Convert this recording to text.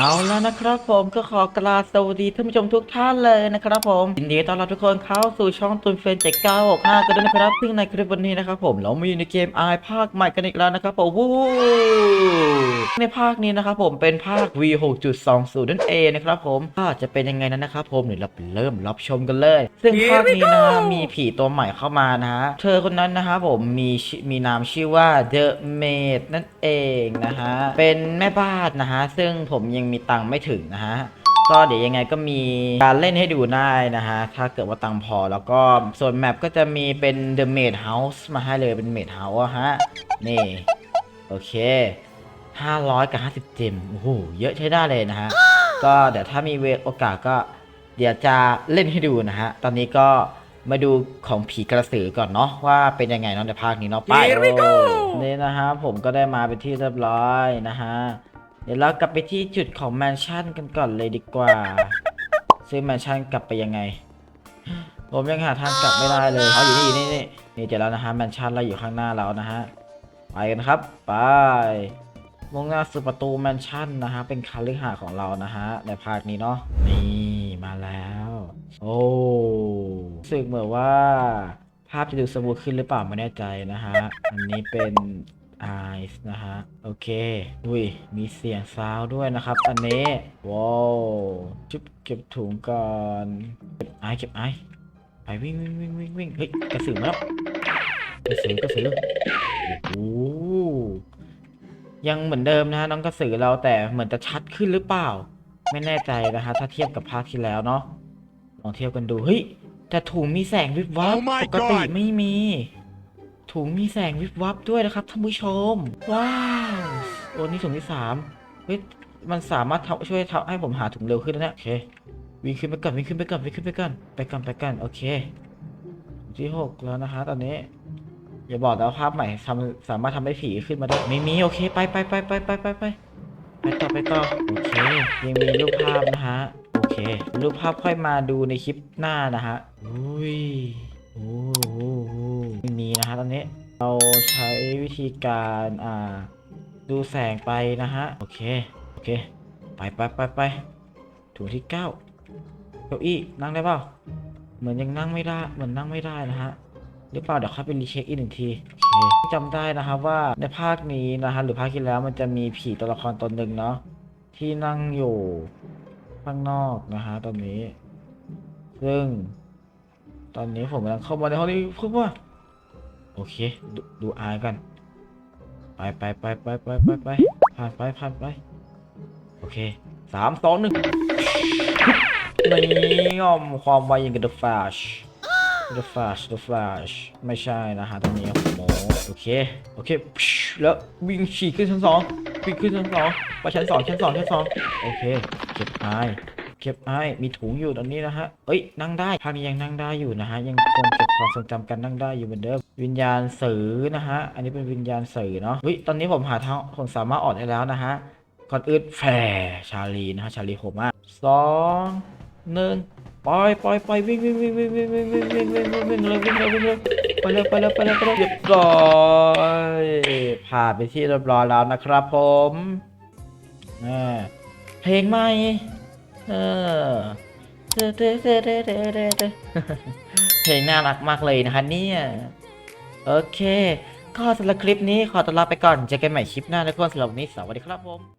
เอาแล้วนะครับผมก็ขอกราบสวัสดีท่านผู้ชมทุกท่านเลยนะครับผมยินดีต้อนรับทุกคนเข้าสู่ช่องตุนเฟรนเจ็ดเก้าหกห้ากันด้วยนะครับซึ่งในคลิปวันนี้นะครับผมเรามาอยู่ในเกมไอภาคใหม่กันอีกแล้วนะครับผมวู้ ในภาคนี้นะครับผมเป็นภาค V 6.20 นั่นเองนะครับผมก็จะเป็นยังไงนั้นนะครับผมเดี๋ยวเราไปเริ่มรับชมกันเลย ซึ่งภาคนี้นะมีผีตัวใหม่เข้ามานะฮะเธอคนนั้นนะครับผมมีมีนามชื่อว่า The Maid นั่นเองนะฮะเป็นแม่บ้านนะฮะซึ่งผมยังมีตังค์ไม่ถึงนะฮะก็เดี๋ยวยังไงก็มีการเล่นให้ดูได้นะฮะ ถ้าเกิดว่าตังพอแล้วก็ส่วนแมปก็จะมีเป็น The Maid House มาให้เลยเป็น Maid House อะฮะ นี่ โอเค 500 กับ 50 เจมโอ้โห เยอะใช้ได้เลยนะฮะ ก็เดี๋ยวถ้ามีเวโอกาสก็เดี๋ยวจะเล่นให้ดูนะฮะ ตอนนี้ก็มาดูของผีกระสือก่อนเนาะว่าเป็นยังไงเนาะในภาคนี้เนาะไป Here we go นี่นะฮะผมก็ได้มาเป็นที่เรียบร้อยนะฮะ เดี๋ยวเรากลับไปที่จุดของแมนชั่นกันก่อนเลยดีกว่าซึ่งแมนชั่นกลับไปยังไง ผมยังหาทางกลับไม่ได้เลยเขาอยู่นี่นี่นี่นี่เจอแล้วนะฮะแมนชั่นเราอยู่ข้างหน้าเรานะฮะไปกันครับไป มุ่งหน้าสู่ประตูแมนชั่นนะฮะ เป็นคาลิหาของเรานะฮะ ในภาคนี้เนาะ นี่มาแล้ว โอ้สึกเหมือนว่า ภาพจะดูสมูทขึ้นหรือเปล่าไม่แน่ใจนะฮะ อันนี้เป็น eyes นะฮะ โอเคอุ้ยมีเสียงซาวด้วยนะครับ อันนี้ ว้าว จุ๊บเก็บถุงก่อน เก็บไอซ์เก็บไอซ์ไปวิ่งวิ่งวิ่งวิ่งวิ่งเฮ้ยกระสือมาแล้วกระสือกระสือโอ้ ยังเหมือนเดิมนะฮะน้องกระสือเราแต่เหมือนจะชัดขึ้นหรือเปล่า ไม่แน่ใจนะฮะถ้าเทียบกับภาคที่แล้วเนาะลองเทียบกันดูเฮ้ยแต่ถุงมีแสงวิบวับ Oh my ปกติ God ไม่มี ถุงมีแสงวิบวับด้วยนะครับท่านผู้ชม ว้าวโอ้นี่ถุงที่สามเฮ้ยมันสามารถทำช่วยทำให้ผมหาถุงเร็วขึ้นนะเนี่ยโอเควิ่งขึ้นไปก่อนวิ่งขึ้นไปก่อนวิ่งขึ้นไปก่อนไปก่อนไปก่อนโอเคถุงที่หกแล้วนะฮะตอนนี้ อย่าบอกนะว่าภาพใหม่ทำสามารถทำให้ผีขึ้นมาได้ไม่มีโอเคไปไปไปไปไปไปไปไปต่อไปต่อโอเคยังมีรูปภาพนะฮะโอเค รูปภาพค่อยมาดูในคลิปหน้านะฮะอุ้ยโอ้โหไม่มีนะฮะตอนนี้ เราใช้วิธีการอ่าดูแสงไปนะฮะโอเคโอเค ไปไปไปไปถุงที่เก้าเก้าอี้นั่งได้เปล่าเหมือนยังนั่งไม่ได้เหมือนนั่งไม่ได้นะฮะ หรือเปล่าเดี๋ยวค่อยไปรีเช็คอีกหนึ่งทีโอเคจำได้นะครับว่าในภาคนี้นะฮะหรือภาคที่แล้วมันจะมีผีตัวละครตนหนึ่งเนาะที่นั่งอยู่ข้างนอกนะฮะตอนนี้ ซึ่ง ตอนนี้ผมกำลังเข้ามาในห้องนี้เพื่อว่าโอเค ดูดูอายกัน ไปไปไปไปไปไปไปผ่านไปผ่านไป โอเคสามสองหนึ่งนี่งอมความไวอย่างกับ The Flash The Flash The Flash ไม่ใช่นะฮะตรงนี้ครับโมโอเค โอเค แล้ววิ่งฉีกขึ้นชั้นสองวิ่งขึ้นชั้นสองไปชั้นสองชั้นสองชั้นสองโอเค เก็บไอเก็บไอมีถุงอยู่ตรงนี้นะฮะ เอ้ย นั่งได้ภาคนี้ยังนั่งได้อยู่นะฮะ ยังคงเก็บความทรงจำการนั่งได้อยู่เหมือนเดิม วิญญาณสื่อนะฮะ อันนี้เป็นวิญญาณสื่อเนาะเฮ้ย ตอนนี้ผมหาทางผมสามารถออกได้แล้วนะฮะก่อนอื่นแฝชาลีนะฮะ ชาลีโหมาสองหนึ่ง ปล่อยปล่อยปล่อยวิ่งวิ่งวิ่งวิ่งวิ่งวิ่งวิ่งวิ่งวิ่งวิ่งวิ่งเลยวิ่งเลยวิ่งเลยไปเลยไปเลยไปเลยไปเลยเรียบร้อยผ่านไปที่เรียบร้อยแล้วนะครับผมอ่าเพลงใหม่เออเเเเเเพลงน่ารักมากเลยนะคะเนี่ยโอเค ก็สำหรับคลิปนี้ขอตัวลาไปก่อนเจอกันใหม่คลิปหน้าแล้วก็สำหรับวันนี้สวัสดีครับผม